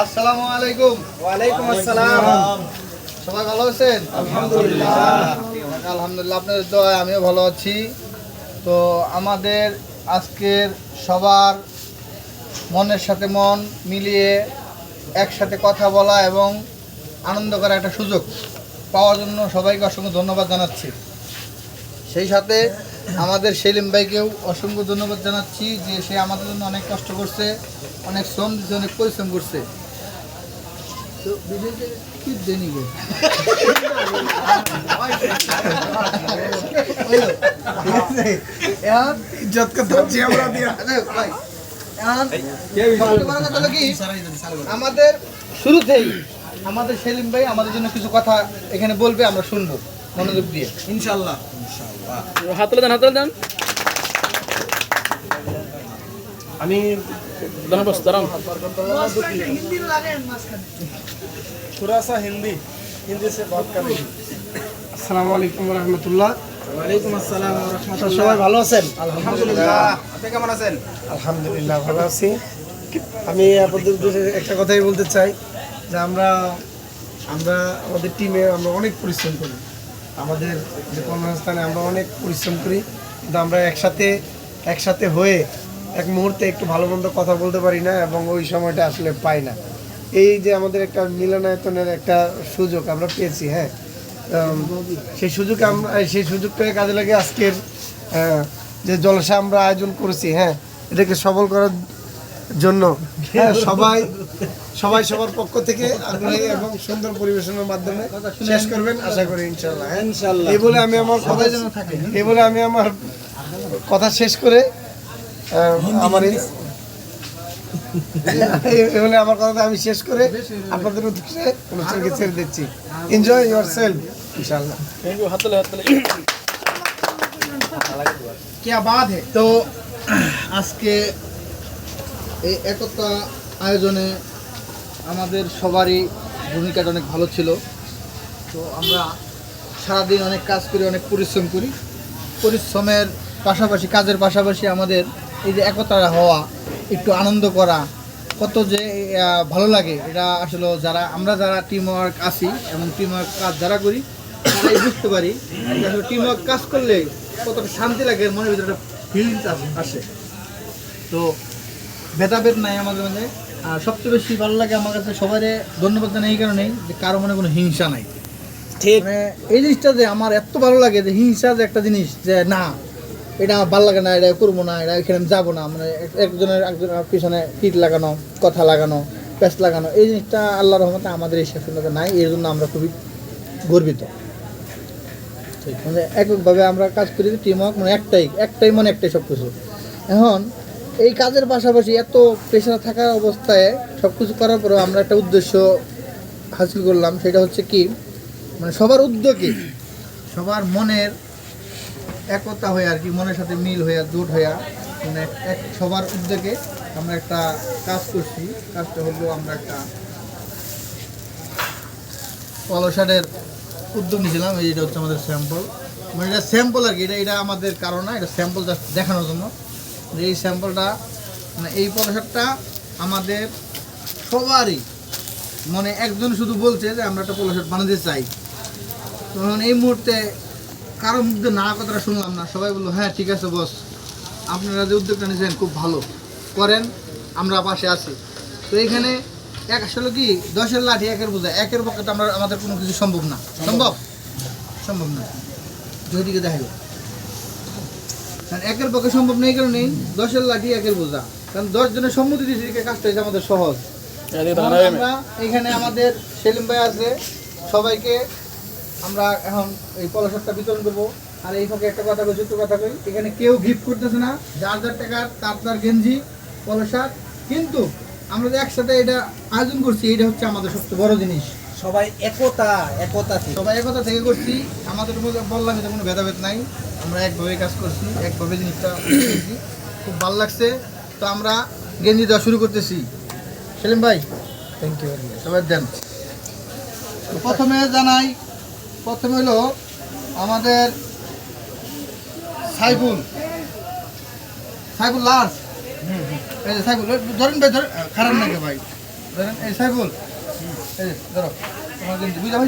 আসসালামু আলাইকুম। ওয়ালাইকুম আসসালাম। সবাই ভালো আছেন? আলহামদুলিল্লাহ। আলহামদুলিল্লাহ আপনাদের দোয়ায় আমিও ভালো আছি। তো আমাদের আজকের সবার মনের সাথে মন মিলিয়ে একসাথে কথা বলা এবং আনন্দ করার একটা সুযোগ পাওয়ার জন্য সবাইকে অসংখ্য ধন্যবাদ জানাচ্ছি। সেই সাথে আমাদের সেলিম ভাইকেও অসংখ্য ধন্যবাদ জানাচ্ছি যে সে আমাদের জন্য অনেক কষ্ট করছে অনেক শ্রম দিচ্ছে অনেক পরিশ্রম করছে। তো কি দেনি গো? ইজ্জত আমরা দিয়া। ভাই, আমাদের শুরুতেই আমাদের সেলিম ভাই আমাদের জন্য কিছু কথা এখানে বলবে আমরা শুনব মনোযোগ দিয়ে। ইনশাল্লাহ। হাত তুলে দেন হাত তুলে দেন। আমি দাঁড়ান বস দাঁড়ান। থোড়া সা হিন্দি হিন্দি সে বাত আসসালামু আলাইকুম ওয়ালাইকুম আসসালাম আচ্ছা, সবাই ভালো আছেন? আলহামদুলিল্লাহ। আপনি কেমন আছেন? আলহামদুলিল্লাহ ভালো আছি। আমি আপনাদের একটা কথাই বলতে চাই যে আমরা আমরা আমাদের টিমে আমরা অনেক পরিশ্রম করি। আমাদের যে কর্মস্থানে আমরা অনেক পরিশ্রম করি। কিন্তু আমরা একসাথে একসাথে হয়ে এক মুহূর্তে একটু ভালো মন্দ কথা বলতে পারি না এবং ওই সময়টা আসলে পাই না। এই যে আমাদের একটা মিলনায়তনের একটা সুযোগ আমরা পেয়েছি হ্যাঁ? সেই সুযোগ আমরা সেই সুযোগটাকে কাজে লাগে আজকের যে জলসা আমরা আয়োজন করেছি হ্যাঁ? এটাকে সফল করার জন্য হ্যাঁ সবাই সবাই সবার পক্ষ থেকে আগ্রহী এবং সুন্দর পরিবেশনের মাধ্যমে শেষ করবেন আশা করি ইনশাল্লাহ হ্যাঁ? এই বলে আমি আমার কথা এই বলে আমি আমার কথা শেষ করে আমার এই এই বলে আমার কথা আমি শেষ করে আপনাদের উদ্দেশ্যে অনুষ্ঠানকে ছেড়ে দিচ্ছি এনজয় ইউর সেলফ ইনশাল্লাহ থ্যাংক ইউ হাত তুলে হাত তুলে क्या बात है তো আজকে এই একতা আয়োজনে আমাদের সবারই ভূমিকাটা অনেক ভালো ছিল তো আমরা সারাদিন অনেক কাজ করি অনেক পরিশ্রম করি পরিশ্রমের পাশাপাশি কাজের পাশাপাশি আমাদের এই যে একতা হওয়া একটু আনন্দ করা কত যে ভালো লাগে। এটা আসলে যারা আমরা যারা টিম ওয়ার্ক আছি এবং টিম ওয়ার্ক কাজ যারা করি তারাই বুঝতে পারি আসলে টিম ওয়ার্ক কাজ করলে কতটা শান্তি লাগে মনের ভিতরে একটা ফিলিংস আসে তো ভেদাভেদ নাই আমাদের মধ্যে। আর সবচেয়ে বেশি ভালো লাগে আমার কাছে সবাই ধন্যবাদ জানাই এই কারণেই যে কারও মনে কোনো হিংসা নাই। ঠিক। মানে এই জিনিসটা যে আমার এত ভালো লাগে যে হিংসা যে একটা জিনিস যে না এটা আমার ভালো লাগে না এটা করব না এটা এখানে আমি যাব না মানে একজনের একজনের পিছনে পিঠ লাগানো কথা লাগানো প্যাস লাগানো এই জিনিসটা আল্লাহ রহমতে আমাদের এই শেফিনতে নাই এর জন্য আমরা খুবই গর্বিত। মানে এককভাবে আমরা কাজ করি টিম ওয়ার্ক মানে একটাই একটাই মানে একটাই সব কিছু এখন এই কাজের পাশাপাশি এত প্রেশার থাকার অবস্থায় সব কিছু করার পরেও আমরা একটা উদ্দেশ্য হাসিল করলাম সেটা হচ্ছে কি মানে সবার উদ্যোগে সবার মনের একতা হয়ে আর কি, মনের সাথে মিল হইয়া জোট হইয়া মানে এক সবার উদ্যোগে আমরা একটা কাজ করছি। কাজটা হলো আমরা একটা পলো শার্টের উদ্যোগ নিয়েছিলাম, এই এটা হচ্ছে আমাদের স্যাম্পল মানে এটা স্যাম্পল আর কি, এটা এটা আমাদের কারণ না, এটা স্যাম্পল জাস্ট দেখানোর জন্য। যে এই স্যাম্পলটা মানে এই পলো শার্টটা আমাদের সবারই মানে একজন শুধু বলছে যে আমরা একটা পলো শার্ট বানাতে চাই। তখন এই মুহূর্তে কারও মুখে না কথাটা শুনলাম না। সবাই বলল হ্যাঁ ঠিক আছে বস আপনারা যে উদ্যোগটা নিয়েছেন খুব ভালো। করেন আমরা পাশে আছি। তো এখানে এক আসলে কি দশের লাঠি একের বোঝা। একের পক্ষে তো আমরা আমাদের কোনো কিছু সম্ভব না। সম্ভব। সম্ভব? না। দুদিকে দেখা যায় কারণ একের পক্ষে সম্ভব নেই কারণেই দশের লাঠি একের বোঝা। কারণ দশ জনের সম্মতি দিয়েছে কাজটা হয়েছে আমাদের সহজ। আমরা এখানে আমাদের সেলিম ভাই আছে সবাইকে আমরা এখন এই পলাশারটা বিতরণ করব। আর এই ফাঁকে একটা কথা কই ছোট্ট কথা কই এখানে কেউ গিফট করতেছে না যার যার টাকার তার তার গেঞ্জি পলাশার কিন্তু আমরা যে একসাথে এটা আয়োজন করছি এটা হচ্ছে আমাদের সবচেয়ে বড় জিনিস। সবাই একতা একতা সবাই একতা থেকে করছি। আমাদের মধ্যে বললাম এটা কোনো ভেদাভেদ নাই। আমরা একভাবে কাজ করছি একভাবে জিনিসটা করছি। খুব ভালো লাগছে। তো আমরা গেঞ্জি দেওয়া শুরু করতেছি। সেলিম ভাই থ্যাংক ইউ ভেরি মাচ সবাই দেন। তো প্রথমে জানাই প্রথমে হলো আমাদের সাইবুল সাইবুল লাস্ট এই যে সাইবুল ধরেন ভাই ধরেন খারাপ নাকি ভাই? ধরেন এই সাইবুল এই ধরো তোমার কিন্তু বুঝা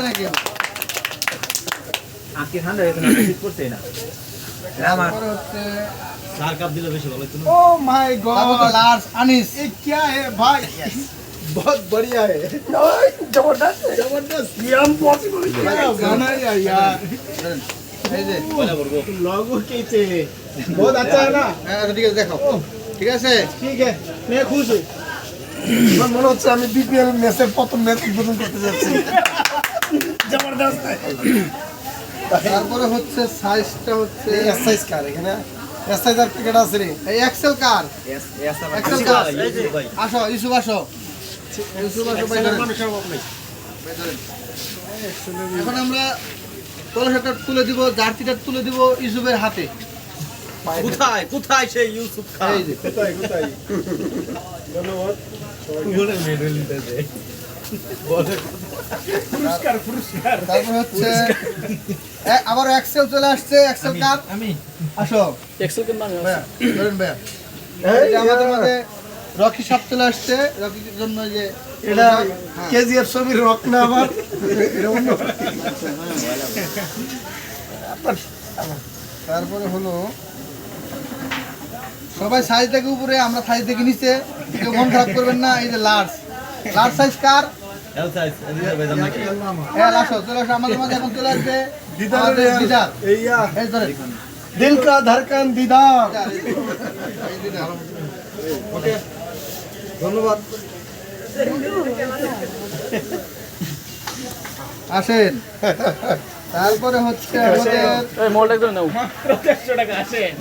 নাকি? ঠান্ডা শীত পড়ছে না? কাপ দিলে বেশি ভালো ও মাই গড আনিস। এ কি ভাই? बहुत बढ़िया है जबरदस्त जबरदस्त ये इम्पॉसिबल क्या गाना है यार यार ধরেন, এই যে লগো কেছে बहुत अच्छा है ना হ্যাঁ, আচ্ছা, ঠিক আছে দেখো ঠিক আছে ठीक है मैं खुश हूँ আমার মনে হচ্ছে আমি বিপিএল ম্যাচের প্রথম ম্যাচ উদ্বোধন করতে যাচ্ছি জবরদস্ত তারপরে হচ্ছে সাইজটা হচ্ছে এক্সারসাইজ কার এখানে এক্সারসাইজ আর ক্রিকেট আছে রে এই এক্সেল কার এস এস Excel কাজ, এই যে। ভাই আসো ইসুফ আসো এখন আমরা কলসাটা তুলে দিব জার্সিটা তুলে দিব ইসুফের হাতে। কোথায়? কোথায় সেই ইউসুফ খান? কোথায় কোথায়? ধন্যবাদ। বলে মেডেল নিতেছে বলে। পুরস্কার পুরস্কার। তারপর হচ্ছে এ- আবার এক্সেল চলে আসছে এক্সেল কার আমি। আসো। এক্সেল কিন্তু ভাইয়া ধরেন ভাইয়া। আমাদের মধ্যে রকি সাপ চলে আসছে রকির জন্য যে এটা হ্যাঁ। কেজিএফ ছবির রক না আমার তারপরে হলো সবাই সাইজ থেকে উপরে আমরা সাইজ থেকে নিচে। কেউ মন খারাপ করবেন না এই যে লার্জ। লার্জ সাইজ কার? হ্যাঁ চলে আসো আমাদের মাঝে এখন চলে আসবে। দিদার দিদার। এই দিল কা দিদার। ওকে ধন্যবাদ। আসেন। তারপরে হচ্ছে আমাদের এই মোলটা একদম নাও। আসেন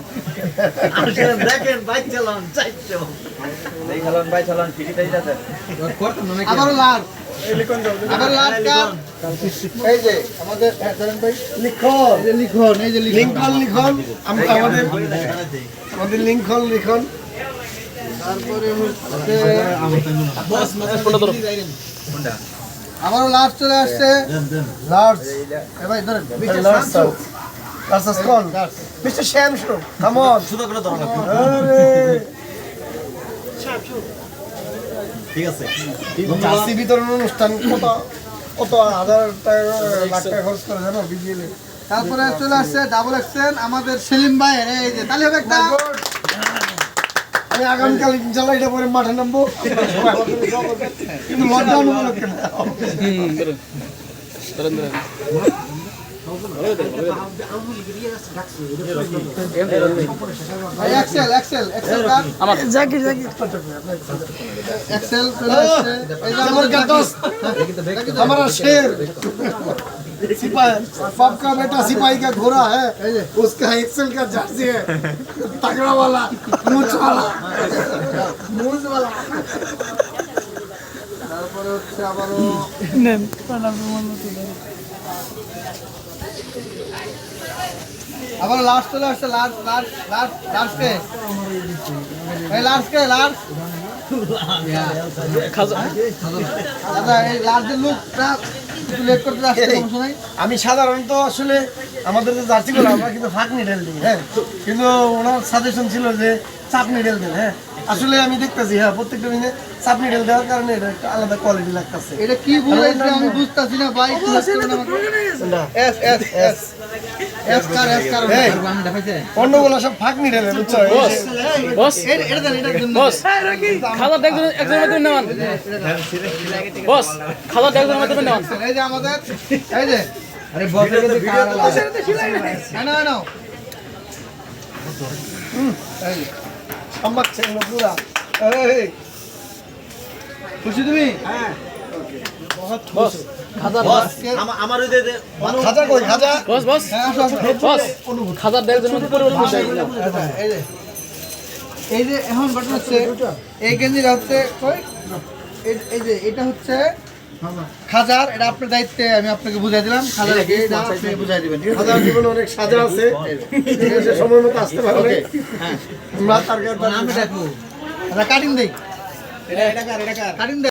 দেখেন বাইক চালান চাইছো এই চালান বাইক চালান ফিরিতেই যাচ্ছে আবারও লার্জ আবার লার্জ কার এই যে আমাদের ধরেন ভাই। লিখন। এই যে লিখন। এই যে লিখন। লিঙ্কন লিখন। আমাদের আমাদের লিঙ্কন লিখন। আবারও লার্জ চলে আসছে। লার্জ ভাই ধরেন লার্জ লার্জ কোন মিস্টার শ্যামসু কাম অন সুদা করে ধরো না আরে। ঠিক আছে। জার্সি বিতরণ অনুষ্ঠান কত কত হাজার টাকা লাখ টাকা খরচ করে জানো বিজিএল। তারপরে চলে আসছে ডাবল এক্সেল আমাদের সেলিম ভাইয়ের এই যে তাহলে হবে একটা। আমি আগামীকাল ইনশাল্লাহ এটা পরে মাঠে নামবো। কিন্তু লকডাউন উপলক্ষে না। হুম ধরেন ধরেন ধরেন এই এক্সেল এক্সেল এক্সেল কার আমার এক্সেল চলে আসছে এই যে আমাদের जबरदस्त हमारा शेर सिपाही पब का बेटा सिपाही का घोड़ा है उसका एक्सेल का जर्सी है तगड़ा वाला मूछ वाला मूछ वाला তারপরে হচ্ছে আবারও আবার লাস্ট চলে আসছে লাস্ট লাস্ট লাস্ট লাস্ট কে এই লাস্ট কে লাস্ট খাজা দাদা এই লাস্টের লুকটা আমি সাধারণত আসলে আমাদের যে জার্সি গুলো আমরা কিন্তু ফাঁক নিডেল দিই হ্যাঁ। কিন্তু ওনার সাজেশন ছিল যে চাপ নিডেল দেন হ্যাঁ। আসলে আমি দেখতেছি হ্যাঁ প্রত্যেকটা দিনে চাপ নিডেল দেওয়ার কারণে এটা একটা আলাদা কোয়ালিটি লাগতেছে। এটা কি বুঝাইছে আমি বুঝতাছি না ভাই help এস এস এস অন্যগুলো সব ফাঁক নিডেল বুঝছ? বস বস। খাজা একজন একজন মধ্যে নেওয়ান বস একজন নেওয়ান এই যে আমাদের এই যে। আরে বসে গেছে। কার না না না এই যে, ছিল পুরা। এই খুশি তুমি? হ্যাঁ। বস। এই যে এখন ঘটনা হচ্ছে এই গেঞ্জিটা হচ্ছে এই- এই যে এটা হচ্ছে খাজার এটা আপনার দায়িত্বে আমি আপনাকে বুঝাই দিলাম খাজার এটা আপনি বুঝাই দিবেন। খাজার জীবনে অনেক সাজা আছে। সময় মতো আসতে পারবে। হ্যাঁ। আমরা দেই। কাটিং দেই।